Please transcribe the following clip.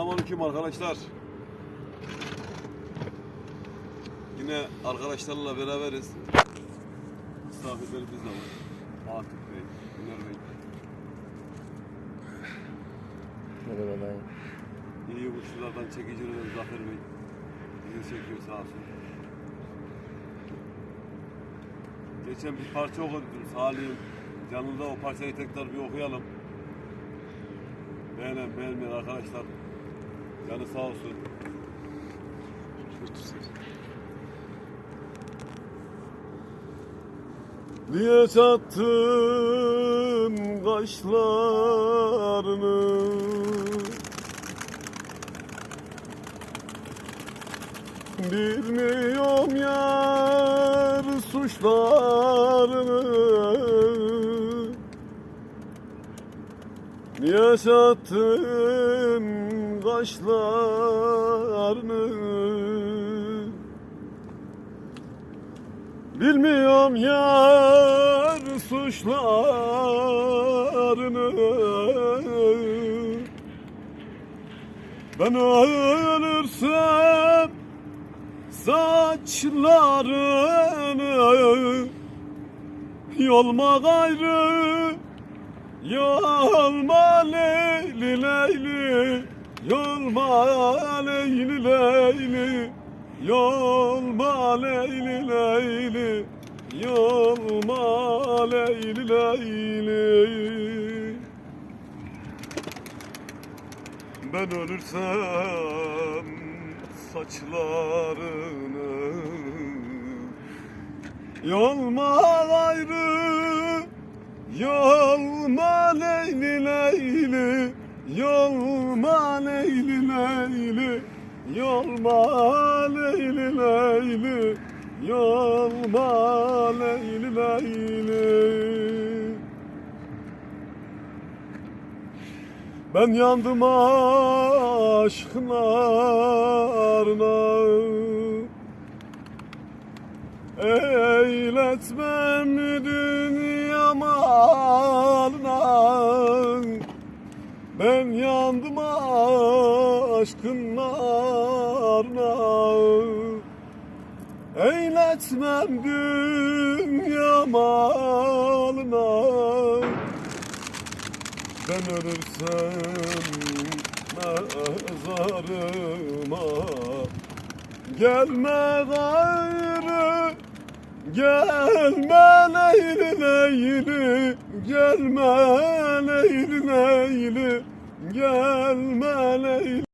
Selamünaleyküm arkadaşlar. Yine arkadaşlarla beraberiz. Misafirlerimiz de var. Atıf Bey, Güner Bey. Merhaba dayı. İyi kuşlardan çekicilerden Zafer Bey. Bizi çekiyor sağ olsun. Geçen bir parça okudum Salih'in. Canında o parçayı tekrar bir okuyalım. Beğenen beğenmeyen arkadaşlar. Canı sağ olsun. Niye çattın kaşlarını Bilmiyorum yar suçlarını Niye çattın kaşlarını Bilmiyorum yar suçlarını. Ben ölürsem saçlarını Yolma gayrı Yolma leyli leyli Yolma leyli leyli Yolma leyli leyli Yolma leyli leyli Ben ölürsem saçlarını Yolma gayrı Yolma leyli leyli Yolma leyli leyli Yolma leyli leyli Yolma leyli leyli Ben yandım aşklarına. Eyletmem dünya aşkın narına Eyletmem dünya malına. Ben ölürsem mezarıma. Gelme gayrı Gelme leyli leyli. Gelme leyli leyli Gelme leyli